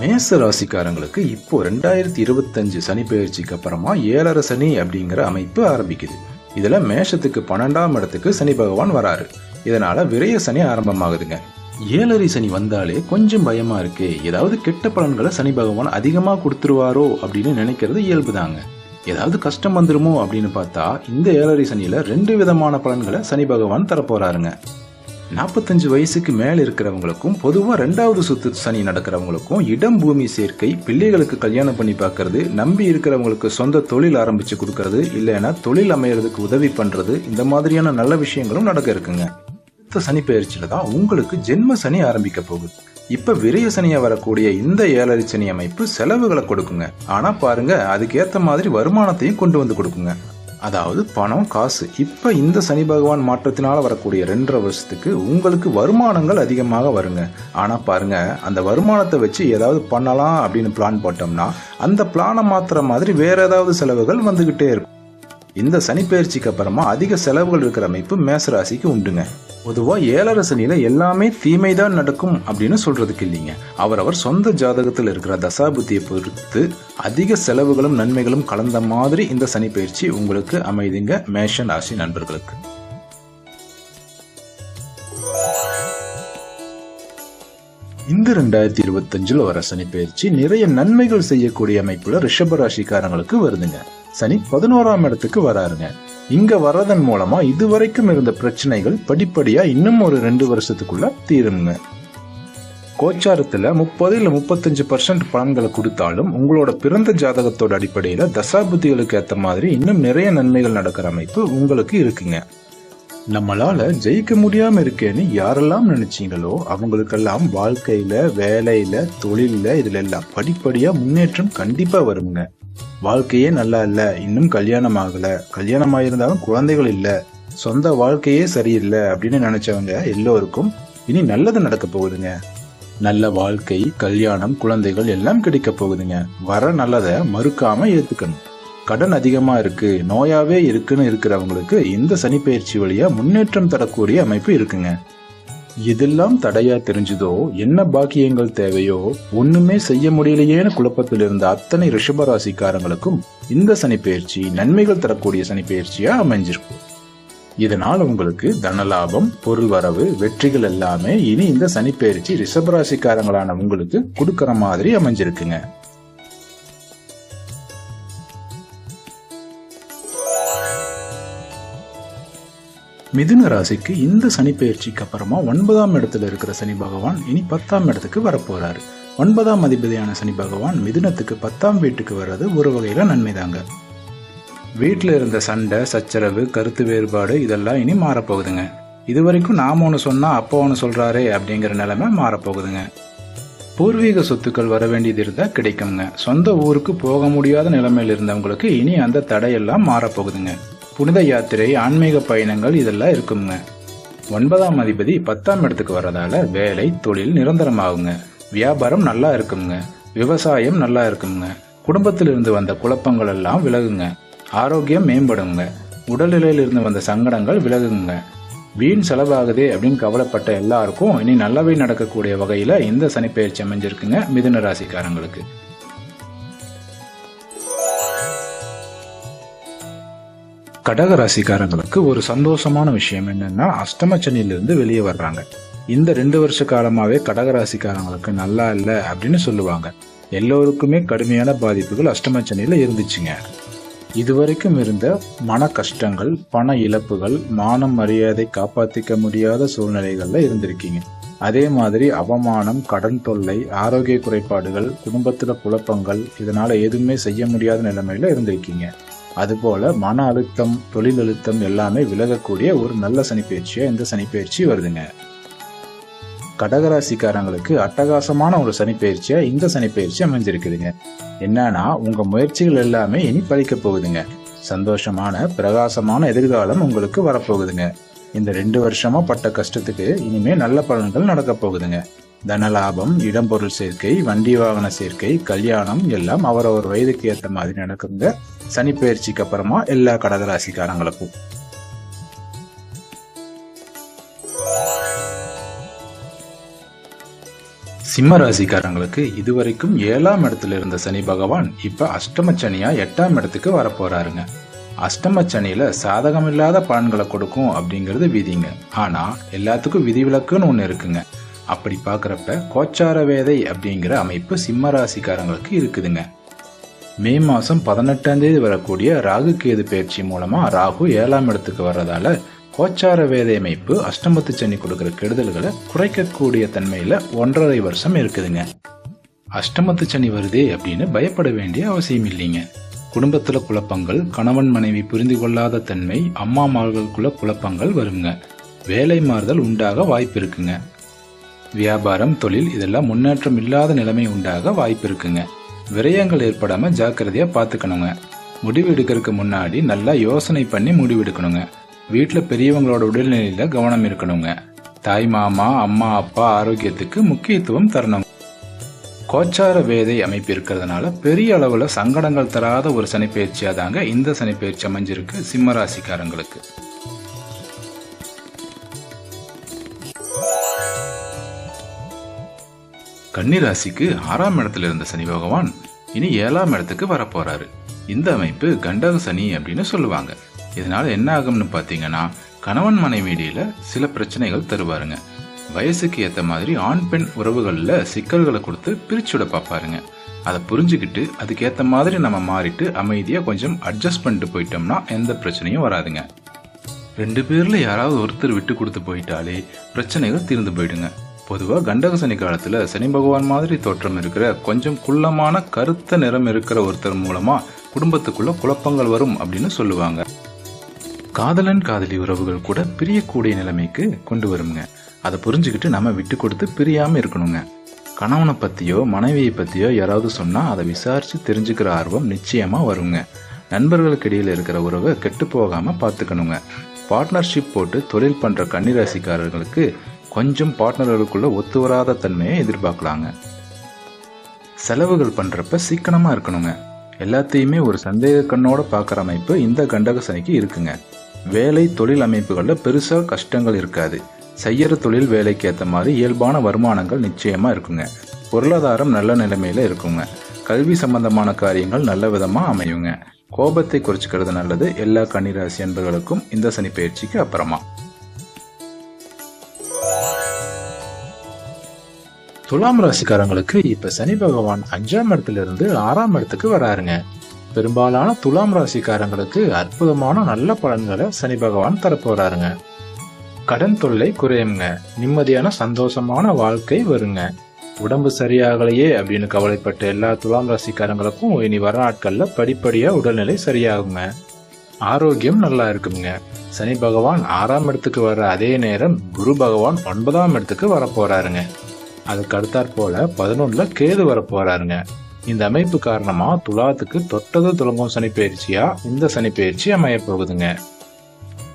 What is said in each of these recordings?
மேச ராசிக்காரங்களுக்கு இப்போ ரெண்டாயிரத்தி இருபத்தஞ்சு சனி பயிற்சிக்கு அப்புறமா ஏழரை சனி அப்படிங்கிற அமைப்பு ஆரம்பிக்குது. இதுல மேஷத்துக்கு பன்னெண்டாம் இடத்துக்கு சனி பகவான் வராரு. இதனால விரைய சனி ஆரம்பமாகுதுங்க. ஏழரை சனி வந்தாலே கொஞ்சம் பயமா இருக்கு. ஏதாவது கெட்ட பலன்களை சனி பகவான் அதிகமா கொடுத்துருவாரோ அப்படின்னு நினைக்கிறது இயல்புதாங்க. ஏதாவது கஷ்டம் வந்துருமோ அப்படின்னு பார்த்தா இந்த ஏழரை சனியில ரெண்டு விதமான பலன்களை சனி பகவான் தரப்போறாருங்க. நாற்பத்தஞ்சு வயசுக்கு மேலே இருக்கிறவங்களுக்கும் பொதுவாக ரெண்டாவது சுத்து சனி நடக்கிறவங்களுக்கும் இடம் பூமி சேர்க்கை பிள்ளைகளுக்கு கல்யாணம் பண்ணி பார்க்கறது நம்பி இருக்கிறவங்களுக்கு சொந்த தொழில் ஆரம்பித்து கொடுக்கறது இல்லைன்னா தொழில் அமையறதுக்கு உதவி பண்ணுறது இந்த மாதிரியான நல்ல விஷயங்களும் நடக்க இருக்குங்க. அடுத்த சனி பயிற்சியில் தான் உங்களுக்கு ஜென்ம சனி ஆரம்பிக்க போகுது. இப்போ விரய சனியாக வரக்கூடிய இந்த ஏழரை சனி அமைப்பு செலவுகளை கொடுக்குங்க. ஆனால் பாருங்க அதுக்கேற்ற மாதிரி வருமானத்தையும் கொண்டு வந்து கொடுக்குங்க. அதாவது பணம் காசு. இப்ப இந்த சனி பகவான் மாற்றத்தினால வரக்கூடிய ரெண்டரை வருஷத்துக்கு உங்களுக்கு வருமானங்கள் அதிகமாக வருங்க. ஆனா பாருங்க அந்த வருமானத்தை வச்சு ஏதாவது பண்ணலாம் அப்படின்னு பிளான் போட்டோம்னா அந்த பிளானை மாத்துற மாதிரி வேற ஏதாவது செலவுகள் வந்துகிட்டே இருக்கும். இந்த சனிப்பெயர்ச்சிக்கு அப்புறமா அதிக செலவுகள் இருக்கிற அமைப்பு மேசராசிக்கு உண்டுங்க. பொதுவா ஏழரை எல்லாமே தீமைதான் நடக்கும் அப்படின்னு சொல்றதுக்கு இல்லைங்க. அவரவர் சொந்த ஜாதகத்தில் இருக்கிற தசாபுத்தியை பொறுத்து அதிக செலவுகளும் நன்மைகளும் கலந்த மாதிரி இந்த சனிப்பெயர்ச்சி உங்களுக்கு அமைதிங்க மேஷன் ராசி நண்பர்களுக்கு. இந்த ரெண்டாயிரத்தி இருபத்தஞ்சில் வர சனி பயிற்சி நிறைய நன்மைகள் செய்யக்கூடிய அமைப்புல ரிஷப ராசிக்காரங்களுக்கு வருதுங்க. சனி பதினோராம் இடத்துக்கு வராருங்க. இங்க வர்றதன் மூலமா இதுவரைக்கும் இருந்த பிரச்சனைகள் படிப்படியா இன்னும் ஒரு ரெண்டு வருஷத்துக்குள்ள தீருங்க. கோச்சாரத்துல முப்பது இல்ல முப்பத்தஞ்சு பர்சன்ட் பலன்களை கொடுத்தாலும் உங்களோட பிறந்த ஜாதகத்தோட அடிப்படையில தசாபுத்திகளுக்கு ஏத்த மாதிரி இன்னும் நிறைய நன்மைகள் நடக்கிற அமைப்பு உங்களுக்கு இருக்குங்க. நம்மளால ஜெயிக்க முடியாம இருக்கேன்னு யாரெல்லாம் நினைச்சீங்களோ அவங்களுக்கெல்லாம் வாழ்க்கையில வேலையில தொழில இதுல எல்லாம் படிப்படியா முன்னேற்றம் கண்டிப்பா வருங்க. வாழ்க்கையே நல்லா இல்ல இன்னும் கல்யாணம் ஆகல கல்யாணம் ஆயிருந்தாலும் குழந்தைகள் இல்ல சொந்த வாழ்க்கையே சரியில்லை அப்படின்னு நினைச்சவங்க எல்லோருக்கும் இனி நல்லது நடக்க போகுதுங்க. நல்ல வாழ்க்கை கல்யாணம் குழந்தைகள் எல்லாம் கிடைக்க போகுதுங்க. வர நல்லதை மறுக்காம ஏத்துக்கணும். கடன் அதிகமா இருக்கு நோயாவே இருக்குன்னு இருக்கிறவங்களுக்கு இந்த சனிப்பெயர்ச்சி வழியா முன்னேற்றம் தரக்கூடிய அமைப்பு இருக்குங்க. எதெல்லாம் தடையா தெரிஞ்சதோ என்ன பாக்கியங்கள் தேவையோ ஒண்ணுமே செய்ய முடியலையேன்னு குழப்பத்தில் இருந்த அத்தனை ரிஷபராசிக்காரங்களுக்கும் இந்த சனிப்பெயர்ச்சி நன்மைகள் தரக்கூடிய சனிப்பெயர்ச்சியா அமைஞ்சிருக்கும் இதனால் உங்களுக்கு தனலாபம் பொருள் வரவு வெற்றிகள் எல்லாமே இனி இந்த சனிப்பெயர்ச்சி ரிஷபராசிக்காரங்களான உங்களுக்கு கொடுக்கற மாதிரி அமைஞ்சிருக்குங்க. மிதுன ராசிக்கு இந்த சனி பயிற்சிக்கு அப்புறமா ஒன்பதாம் இடத்துல இருக்கிற சனி பகவான் இனி பத்தாம் இடத்துக்கு வரப்போறாரு. ஒன்பதாம் அதிபதியான சனி பகவான் மிதுனத்துக்கு பத்தாம் வீட்டுக்கு வர்றது ஒரு வகையில நன்மைதாங்க. வீட்டில் இருந்த சண்டை சச்சரவு கருத்து வேறுபாடு இதெல்லாம் இனி மாறப்போகுதுங்க. இது வரைக்கும் நாம ஒன்று சொன்னா அப்பா ஒன்று சொல்றாரே அப்படிங்கிற நிலைமை மாறப்போகுதுங்க. பூர்வீக சொத்துக்கள் வர வேண்டியது இருந்தா கிடைக்குங்க. சொந்த ஊருக்கு போக முடியாத நிலைமையில் இருந்தவங்களுக்கு இனி அந்த தடையெல்லாம் மாறப்போகுதுங்க. புனித யாத்திரை ஆன்மீக பயணங்கள் இதெல்லாம் இருக்குங்க. ஒன்பதாம் அதிபதி பத்தாம் இடத்துக்கு வர்றதால வேலை தொழில் நிரந்தரமாகுங்க. வியாபாரம் நல்லா இருக்குங்க. விவசாயம் நல்லா இருக்குங்க. குடும்பத்தில் இருந்து வந்த குழப்பங்கள் எல்லாம் விலகுங்க. ஆரோக்கியம் மேம்படுங்க. உடல்நிலையில் இருந்து வந்த சங்கடங்கள் விலகுங்க. வீண் செலவாகுதே அப்படின்னு கவலைப்பட்ட எல்லாருக்கும் இனி நல்லவை நடக்கக்கூடிய வகையில் இந்த சனிப்பெயர்ச்சி அமைஞ்சிருக்குங்க மிதுன ராசிக்காரங்களுக்கு. கடக ராசிக்காரங்களுக்கு ஒரு சந்தோஷமான விஷயம் என்னன்னா அஷ்டம சனியிலிருந்து வெளியே வர்றாங்க. இந்த ரெண்டு வருஷ காலமாவே கடக ராசிக்காரங்களுக்கு நல்லா இல்லை அப்படின்னு சொல்லுவாங்க. எல்லோருக்குமே கடுமையான பாதிப்புகள் அஷ்டம சனியில இருந்துச்சுங்க. இதுவரைக்கும் இருந்த மன கஷ்டங்கள் பண இழப்புகள் மானம் மரியாதை காப்பாத்திக்க முடியாத சூழ்நிலைகள்ல இருந்திருக்கீங்க. அதே மாதிரி அவமானம் கடன் தொல்லை ஆரோக்கிய குறைபாடுகள் குடும்பத்துல குழப்பங்கள் இதனால எதுவுமே செய்ய முடியாத நிலைமையில இருந்திருக்கீங்க. அதுபோல மன அழுத்தம் தொழில் அழுத்தம் எல்லாமே விலகக்கூடிய ஒரு நல்ல சனிப்பயிற்சியா இந்த சனிப்பயிற்சி வருதுங்க. கடகராசிக்காரங்களுக்கு அட்டகாசமான ஒரு சனிப்பயிற்சியா இந்த சனிப்பயிற்சி அமைஞ்சிருக்குதுங்க. என்னன்னா உங்க முயற்சிகள் எல்லாமே இனி பழிக்க போகுதுங்க. சந்தோஷமான பிரகாசமான எதிர்காலம் உங்களுக்கு வரப்போகுதுங்க. இந்த ரெண்டு வருஷமா பட்ட கஷ்டத்துக்கு இனிமே நல்ல பலன்கள் நடக்க போகுதுங்க. தனலாபம் இடம்பொருள் சேர்க்கை வண்டி வாகன சேர்க்கை கல்யாணம் எல்லாம் அவரவர் வயதுக்கு ஏற்ற மாதிரி நடக்குங்க. சனி பயிற்சிக்கு அப்புறமா எல்லா கடகராசிக்காரங்களுக்கும். சிம்ம ராசிக்காரங்களுக்கு இதுவரைக்கும் ஏழாம் இடத்துல இருந்த சனி பகவான் இப்ப அஷ்டம சனியா எட்டாம் இடத்துக்கு வரப்போறாருங்க. அஷ்டம சனியில சாதகமில்லாத பலன்களை கொடுக்கும் அப்படிங்கிறது விதிங்க. ஆனா எல்லாத்துக்கும் விதிவிலக்குன்னு ஒண்ணு இருக்குங்க. அப்படி பார்க்குறப்ப கோச்சார வேதை அப்படிங்கிற அமைப்பு சிம்ம ராசிக்காரங்களுக்கு இருக்குதுங்க. மே மாதம் பதினெட்டாம் தேதி வரக்கூடிய ராகு கேது பயிற்சி மூலமா ராகு ஏழாம் இடத்துக்கு வர்றதால கோச்சார வேதை அமைப்பு அஷ்டமத்து சனி கொடுக்கிற கெடுதல்களை குறைக்கக்கூடிய தன்மையில ஒன்றரை வருஷம் இருக்குதுங்க. அஷ்டமத்து சனி வருதே அப்படின்னு பயப்பட வேண்டிய அவசியம் இல்லைங்க. குடும்பத்துல குழப்பங்கள் கணவன் மனைவி புரிந்து கொள்ளாத தன்மை அம்மா மகள்களுக்குள்ள குழப்பங்கள் வருங்க. வேலை மாறுதல் உண்டாக வாய்ப்பு இருக்குங்க. வியாபாரம் தொழில் இதெல்லாம் முன்னேற்றம் இல்லாத நிலைமை உண்டாக வாய்ப்பு இருக்குங்க. விரயங்கள் ஏற்படாம ஜாக்கிரதையா பாத்துக்கணுங்க. முடிவு எடுக்கிறதுக்கு முன்னாடி நல்லா யோசனை பண்ணி முடிவு எடுக்கணுங்க. வீட்டில் பெரியவங்களோட உடல்நிலையில கவனம் இருக்கணுங்க. தாய் மாமா அம்மா அப்பா ஆரோக்கியத்துக்கு முக்கியத்துவம் தரணும். கோச்சார வேதை அமைப்பு இருக்கிறதுனால பெரிய அளவுல சங்கடங்கள் தராத ஒரு சனிப்பயிற்சியா தாங்க இந்த சனிப்பயிற்சி அமைஞ்சிருக்கு சிம்மராசிக்காரங்களுக்கு. கன்னிராசிக்கு ஆறாம் இடத்துல இருந்த சனி பகவான் இனி ஏழாம் இடத்துக்கு வரப்போறாரு. இந்த அமைப்பு கண்டக சனி அப்படின்னு சொல்லுவாங்க. இதனால என்ன ஆகும்னு பாத்தீங்கன்னா கணவன் மனைவியில சில பிரச்சனைகள் தருவாருங்க. வயசுக்கு ஏத்த மாதிரி ஆண் பெண் உறவுகள்ல சிக்கல்களை கொடுத்து பிரிச்சுட பார்ப்பாருங்க அதை புரிஞ்சுக்கிட்டு அதுக்கேற்ற மாதிரி நம்ம மாறிட்டு அமைதியா கொஞ்சம் அட்ஜஸ்ட் பண்ணிட்டு போயிட்டோம்னா எந்த பிரச்சனையும் வராதுங்க. ரெண்டு பேர்ல யாராவது ஒருத்தர் விட்டு கொடுத்து போயிட்டாலே பிரச்சனைகள் தீர்ந்து போயிடுங்க. பொதுவா கண்டக சனி காலத்துல சனி பகவான் மாதிரி தோற்றம் இருக்கிற கொஞ்சம் குள்ளமான கருத்த நிறம் இருக்கிற ஒருத்தர் மூலமா குடும்பத்துக்குள்ள குழப்பங்கள் வரும் அப்படின்னு சொல்லுவாங்க. காதலன் காதலி உறவுகள் கூட பிரியக்கூடிய நிலைமைக்கு கொண்டு வருங்க. அதை புரிஞ்சுக்கிட்டு நம்ம விட்டு கொடுத்து பிரியாமல் இருக்கணுங்க. கணவனை பத்தியோ மனைவியை பற்றியோ யாராவது சொன்னா அதை விசாரிச்சு தெரிஞ்சுக்கிற ஆர்வம் நிச்சயமா வருங்க. நண்பர்களுக்கு இடையில இருக்கிற உறவை கெட்டு போகாம பார்த்துக்கணுங்க. பார்ட்னர்ஷிப் போட்டு தொழில் பண்ணுற கன்னிராசிக்காரர்களுக்கு கொஞ்சம் பார்ட்னர்களுக்குள்ள ஒத்து வராத தன்மையை எதிர்பார்க்கலாங்க. செலவுகள் பண்றப்ப சிக்கனமாக இருக்கணுங்க. எல்லாத்தையுமே ஒரு சந்தேக கண்ணோட பார்க்குற அமைப்பு இந்த கண்டக சனிக்கு இருக்குங்க. வேலை தொழில் அமைப்புகளில் பெருசாக கஷ்டங்கள் இருக்காது. செய்யற தொழில் வேலைக்கு ஏற்ற மாதிரி இயல்பான வருமானங்கள் நிச்சயமா இருக்குங்க. பொருளாதாரம் நல்ல நிலைமையில இருக்குங்க. கல்வி சம்பந்தமான காரியங்கள் நல்ல விதமா அமையுங்க. கோபத்தை குறைச்சிக்கிறது நல்லது. எல்லா கன்னிராசி அன்பர்களுக்கும் இந்த சனி பயிற்சிக்கு அப்புறமா. துலாம் ராசிக்காரங்களுக்கு இப்ப சனி பகவான் அஞ்சாம் இடத்துல இருந்து ஆறாம் இடத்துக்கு வராருங்க. பெரும்பாலான துலாம் ராசிக்காரங்களுக்கு அற்புதமான நல்ல பலன்களை சனி பகவான் தரப்போறாருங்க. கடன் தொல்லை குறையுங்க. நிம்மதியான சந்தோஷமான வாழ்க்கை வருங்க. உடம்பு சரியாகலையே அப்படின்னு கவலைப்பட்ட எல்லா துலாம் ராசிக்காரங்களுக்கும் இனி வர நாட்கள்ல படிப்படியா உடல்நிலை சரியாகுங்க. ஆரோக்கியம் நல்லா இருக்குங்க. சனி பகவான் ஆறாம் இடத்துக்கு வர அதே நேரம் குரு பகவான் ஒன்பதாம் இடத்துக்கு வர போறாருங்க அதுக்கு அடுத்தாற் போல பதினொன்னுல கேது வர போறாருங்க. இந்த அமைப்பு காரணமா துலாத்துக்கு தொட்டது துலங்கும் சனி பயிற்சியா? இந்த சனி பயிற்சி அமைய போகுதுங்க.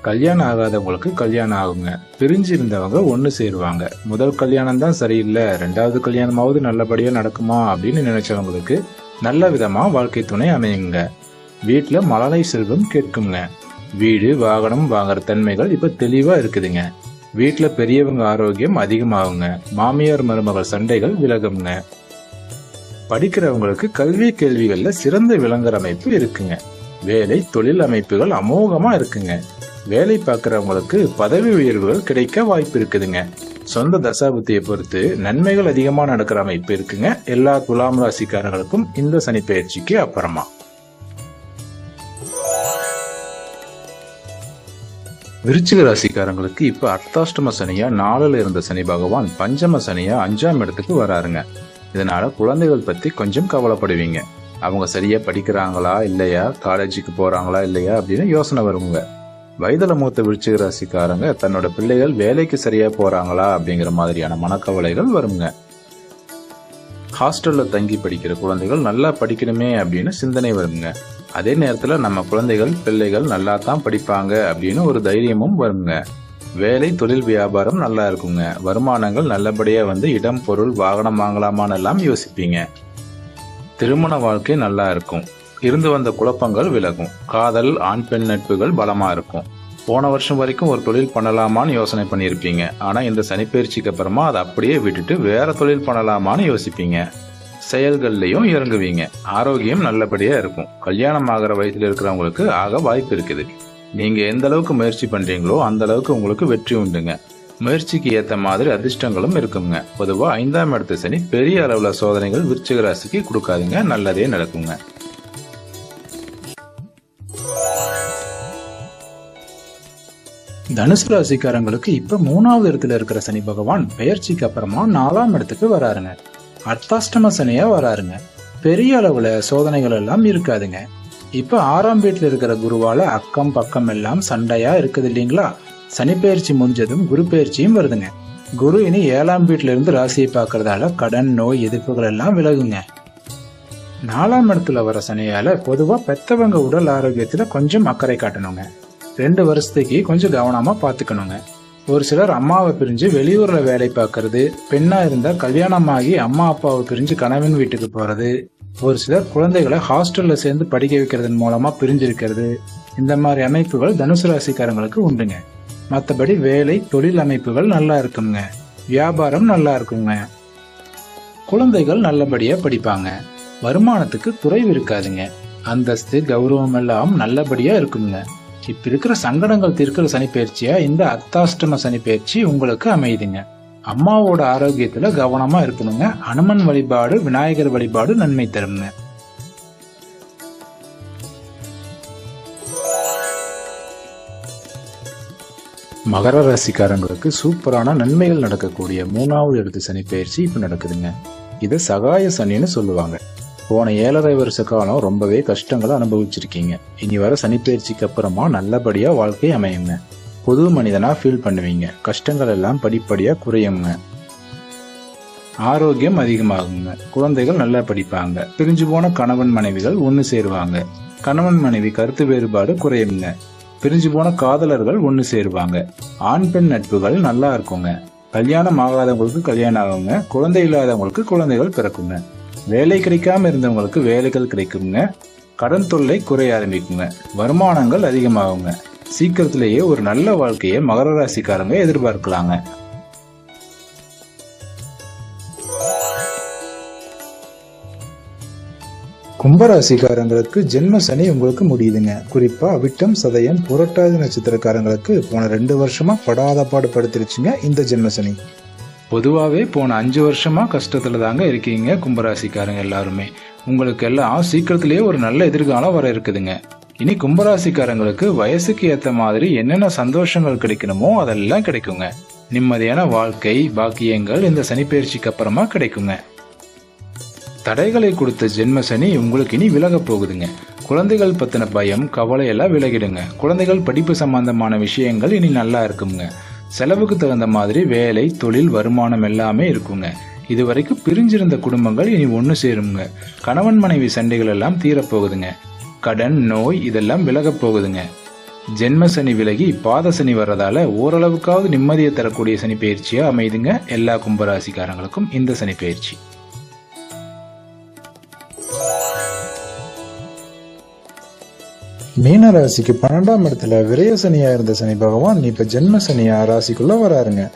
கல்யாணம் ஆகாதவங்களுக்கு கல்யாணம் ஆகுங்க. பிரிஞ்சு இருந்தவங்க ஒன்று சேருவாங்க. முதல் கல்யாணம் தான் சரியில்லை. ரெண்டாவது கல்யாணமாவது நல்லபடியா நடக்குமா அப்படின்னு நினைச்சவங்களுக்கு நல்ல விதமா வாழ்க்கை துணை அமையுங்க. வீட்டில் மழலை செல்வம் கேட்குங்க. வீடு வாகனம் வாங்குற தன்மைகள் இப்ப தெளிவா இருக்குதுங்க. வீட்டில் பெரியவங்க ஆரோக்கியம் அதிகமாகுங்க. மாமியார் மருமகள் சண்டைகள் விலகுங்க. படிக்கிறவங்களுக்கு கல்வி கேள்விகளில் சிறந்த விளங்குற அமைப்பு இருக்குங்க. வேலை தொழில் அமைப்புகள் அமோகமா இருக்குங்க. வேலை பார்க்குறவங்களுக்கு பதவி உயர்வுகள் கிடைக்க வாய்ப்பு இருக்குதுங்க. சொந்த தசாபுத்தியை பொறுத்து நன்மைகள் அதிகமாக நடக்கிற அமைப்பு இருக்குங்க. எல்லா துலாம் ராசிக்காரர்களுக்கும் இந்த சனி பயிற்சிக்கு அப்புறமா. விருச்சிக ராசிக்காரங்களுக்கு இப்ப அர்த்தாஷ்டம சனியா நாலுல இருந்த சனி பகவான் பஞ்சம சனியா அஞ்சாம் இடத்துக்கு வராருங்க. இதனால குழந்தைகள் பத்தி கொஞ்சம் கவலைப்படுவீங்க. அவங்க சரியா படிக்கிறாங்களா இல்லையா காலேஜுக்கு போறாங்களா இல்லையா அப்படின்னு யோசனை வருங்க. வயதுல மூத்த விருச்சிக ராசிக்காரங்க தன்னோட பிள்ளைகள் வேலைக்கு சரியா போறாங்களா அப்படிங்கிற மாதிரியான மனக்கவலைகள் வருங்க. ஹாஸ்டல்ல தங்கி படிக்கிற குழந்தைகள் நல்லா படிக்கணுமே அப்படின்னு சிந்தனை வருங்க. அதே நேரத்தில் நம்ம குழந்தைகள் பிள்ளைகள் நல்லா தான் படிப்பாங்க அப்படின்னு ஒரு தைரியமும் வருங்க. வேலை தொழில் வியாபாரம் நல்லா இருக்குங்க. வருமானங்கள் நல்லபடியாக வந்து இடம் பொருள் வாகனம் வாங்கலாமான்னு எல்லாம் யோசிப்பீங்க. திருமண வாழ்க்கை நல்லா இருக்கும். இருந்து வந்த குழப்பங்கள் விலகும். காதல் ஆண் பெண் நட்புகள் பலமாக இருக்கும். போன வருஷம் வரைக்கும் ஒரு தொழில் பண்ணலாமான்னு யோசனை பண்ணியிருப்பீங்க. ஆனால் இந்த சனிப்பயிற்சிக்கு அப்புறமா அதை அப்படியே விட்டுட்டு வேற தொழில் பண்ணலாமான்னு யோசிப்பீங்க. செயல்கள்லையும் இறங்குவீங்க. ஆரோக்கியம் நல்லபடியா இருக்கும். கல்யாணம் ஆகிற வயசுல இருக்கிறவங்களுக்கு ஆக வாய்ப்பு இருக்குது. நீங்க எந்த அளவுக்கு முயற்சி பண்றீங்களோ அந்த அளவுக்கு உங்களுக்கு வெற்றி உண்டுங்க. முயற்சிக்கு ஏத்த மாதிரி அதிர்ஷ்டங்களும் இருக்குங்க. பொதுவா ஐந்தாம் இடத்து சனி பெரிய அளவுல சோதனைகள் விருச்சிக ராசிக்கு கொடுக்காதுங்க. நல்லதே நடக்குங்க. தனுசு ராசிக்காரங்களுக்கு இப்ப மூணாவது இடத்துல இருக்கிற சனி பகவான் பெயர்ச்சிக்கு அப்புறமா நாலாம் இடத்துக்கு வராருங்க. அர்த்தாஷ்டம சனியா வராருங்க. பெரிய அளவுல சோதனைகள் எல்லாம் இருக்காதுங்க. இப்ப ஆறாம் வீட்டுல இருக்கிற குருவால அக்கம் பக்கம் எல்லாம் சண்டையா இருக்குது இல்லைங்களா? சனி பயிற்சி முடிஞ்சதும் குரு பயிற்சியும் வருதுங்க. குரு இனி ஏழாம் வீட்டுல இருந்து ராசியை பார்க்கறதால கடன் நோய் எதிர்ப்புகள் எல்லாம் விலகுங்க. நாலாம் இடத்துல வர சனியால பொதுவா பெத்தவங்க உடல் ஆரோக்கியத்துல கொஞ்சம் அக்கறை காட்டணுங்க. ரெண்டு வருஷத்துக்கு கொஞ்சம் கவனமா பாத்துக்கணுங்க ஒரு சிலர் அம்மாவை பிரிஞ்சு வெளியூர்ல வேலை பார்க்கறது பெண்ணா இருந்தா கல்யாணமாகி அம்மா அப்பாவை பிரிஞ்சு கணவன் வீட்டுக்கு போறது ஒரு சிலர் குழந்தைகளை ஹாஸ்டல்ல சேர்ந்து படிக்க வைக்கிறதன் மூலமா பிரிஞ்சிருக்கிறது. இந்த மாதிரி அமைப்புகள் தனுசு ராசிக்காரங்களுக்கு உண்டுங்க. மற்றபடி வேலை தொழில் அமைப்புகள் நல்லா இருக்குங்க. வியாபாரம் நல்லா இருக்குங்க. குழந்தைகள் நல்லபடியா படிப்பாங்க. வருமானத்துக்கு குறைவு இருக்காதுங்க. அந்தஸ்து கௌரவம் எல்லாம் நல்லபடியா இருக்குங்க. இப்ப இருக்கிற சங்கடங்கள் தீர்க்கிற சனிப்பயிற்சியா இந்த அர்த்தாஷ்டம சனிப்பயிற்சி உங்களுக்கு அமையுதுங்க அம்மாவோட ஆரோக்கியத்துல கவனமா இருக்கணுங்க. அனுமன் வழிபாடு விநாயகர் வழிபாடு நன்மை தருங்க. மகர ராசிக்காரங்களுக்கு சூப்பரான நன்மைகள் நடக்கக்கூடிய மூணாவது இடத்து சனி பயிற்சி இப்ப நடக்குதுங்க. இதை சகாய சனின்னு சொல்லுவாங்க. போன ஏழரை வருஷ காலம் ரொம்பவே கஷ்டங்களை அனுபவிச்சிருக்கீங்க. இனி வர சனிப்பயிற்சிக்கு அப்புறமா நல்லபடியா வாழ்க்கை அமையுங்க. புது மனிதனா ஃபீல் பண்ணுவீங்க. கஷ்டங்கள் எல்லாம் படிப்படியா குறையுங்க. ஆரோக்கியம் அதிகமாகுங்க. குழந்தைகள் நல்லா படிப்பாங்க. பிரிஞ்சு போன கணவன் மனைவிகள் ஒன்று சேருவாங்க. கணவன் மனைவி கருத்து வேறுபாடு குறையுங்க. பிரிஞ்சு போன காதலர்கள் ஒன்று சேருவாங்க. ஆண் பெண் நட்புகள் நல்லா இருக்குங்க. கல்யாணம் ஆகாதவங்களுக்கு கல்யாணம் ஆகுங்க. குழந்தை இல்லாதவங்களுக்கு குழந்தைகள் பிறக்குங்க. வேலை கிடைக்காம இருந்தவங்களுக்கு வேலைகள் கிடைக்குங்க கடன் தொல்லை குறைய ஆரம்பிக்குங்க. வருமானங்கள் அதிகமாகுங்க. சீக்கிரத்திலேயே ஒரு நல்ல வாழ்க்கையை மகர ராசிக்காரங்க எதிர்பார்க்கலாங்க. கும்பராசிக்காரங்களுக்கு ஜென்ம சனி உங்களுக்கு முடியுதுங்க. குறிப்பா விட்டம் சதயம் புரட்டாதி நட்சத்திரக்காரங்களுக்கு போன ரெண்டு வருஷமா படாத பாடு படுத்துருச்சுங்க இந்த ஜென்ம சனி. பொதுவாகவே போன அஞ்சு வருஷமா கஷ்டத்துல தாங்க இருக்கீங்க கும்பராசிக்காரங்க எல்லாருமே. உங்களுக்கு எல்லாம் சீக்கிரத்திலேயே ஒரு நல்ல எதிர்காலம் வர இருக்குதுங்க. இனி கும்பராசிக்காரங்களுக்கு வயசுக்கு ஏத்த மாதிரி என்னென்ன சந்தோஷங்கள் கிடைக்கணுமோ அதெல்லாம் கிடைக்குங்க. நிம்மதியான வாழ்க்கை பாக்கியங்கள் இந்த சனிப்பயிற்சிக்கு அப்புறமா கிடைக்குங்க. தடைகளை கொடுத்த ஜென்ம சனி உங்களுக்கு இனி விலக போகுதுங்க. குழந்தைகள் பத்தின பயம் கவலையெல்லாம் விலகிடுங்க. குழந்தைகள் படிப்பு சம்பந்தமான விஷயங்கள் இனி நல்லா இருக்குங்க. செலவுக்கு தகுந்த மாதிரி வேலை தொழில் வருமானம் எல்லாமே இருக்குங்க. இதுவரைக்கும் பிரிஞ்சிருந்த குடும்பங்கள் இனி ஒன்று சேருங்க கணவன் மனைவி சண்டைகள் எல்லாம் தீரப்போகுதுங்க. கடன் நோய் இதெல்லாம் விலகப் போகுதுங்க. ஜென்ம சனி விலகி பாத சனி வர்றதால ஓரளவுக்காவது நிம்மதியை தரக்கூடிய சனி பயிற்சியாக அமைதுங்க. எல்லா கும்பராசிக்காரங்களுக்கும் இந்த சனி பயிற்சி. மீன ராசிக்கு பன்னெண்டாம் இடத்துல விரய சனியா இருந்த சனி பகவான் இப்ப ஜென்ம சனியா ராசிக்குள்ள வராருங்க.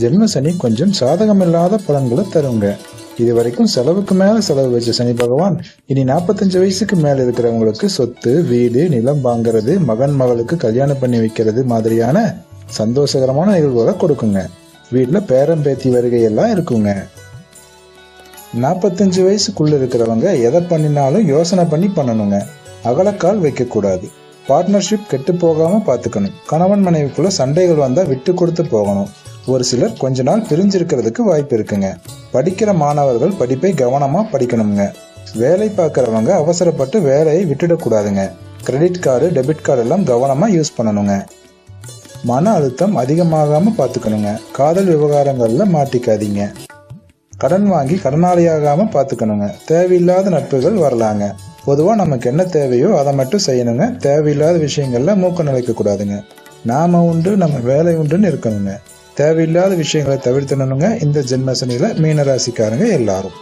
ஜென்ம சனி கொஞ்சம் சாதகமில்லாத பலன்களை தருங்க. இது வரைக்கும் செலவுக்கு மேல செலவு வச்ச சனி பகவான் இனி நாற்பத்தஞ்சு வயசுக்கு மேல இருக்கிறவங்களுக்கு சொத்து வீடு நிலம் வாங்குறது மகன் மகளுக்கு கல்யாணம் பண்ணி வைக்கிறது மாதிரியான சந்தோஷகரமான நிகழ்வுகளை கொடுக்குங்க. வீட்டுல பேரம் பேத்தி வருகையெல்லாம் இருக்குங்க. நாற்பத்தஞ்சு வயசுக்குள்ள இருக்கிறவங்க எதை பண்ணினாலும் யோசனை பண்ணி பண்ணணுங்க. அகலக்கால் வைக்கக்கூடாது. பார்ட்னர்ஷிப் கெட்டு போகாம பார்த்துக்கணும் கணவன் மனைவிக்குள்ள சண்டைகள் வந்தா விட்டு கொடுத்து போகணும். ஒரு சிலர் கொஞ்ச நாள் பிரிஞ்சிருக்கிறதுக்கு வாய்ப்பு இருக்குங்க. படிக்கிற மாணவர்கள் படிப்பை கவனமா படிக்கணுங்க வேலை பார்க்கறவங்க அவசரப்பட்டு வேலையை விட்டுடக்கூடாதுங்க கிரெடிட் கார்டு டெபிட் கார்டு எல்லாம் கவனமா யூஸ் பண்ணணுங்க. மன அழுத்தம் அதிகமாகாம பார்த்துக்கணுங்க காதல் விவகாரங்களில் மாட்டிக்காதீங்க. கடன் வாங்கி கடனாளியாகாம பார்த்துக்கணுங்க தேவையில்லாத நட்புகள் வரலாங்க. பொதுவாக நமக்கு என்ன தேவையோ அதை மட்டும் செய்யணுங்க. தேவையில்லாத விஷயங்களில் மூக்கம் நிலைக்கக்கூடாதுங்க நாம உண்டு நம்ம வேலை உண்டுன்னு இருக்கணுங்க. தேவையில்லாத விஷயங்களை தவிர்த்தணுங்க. இந்த ஜென்மசனியில் மீனராசிக்காரங்க எல்லாரும்.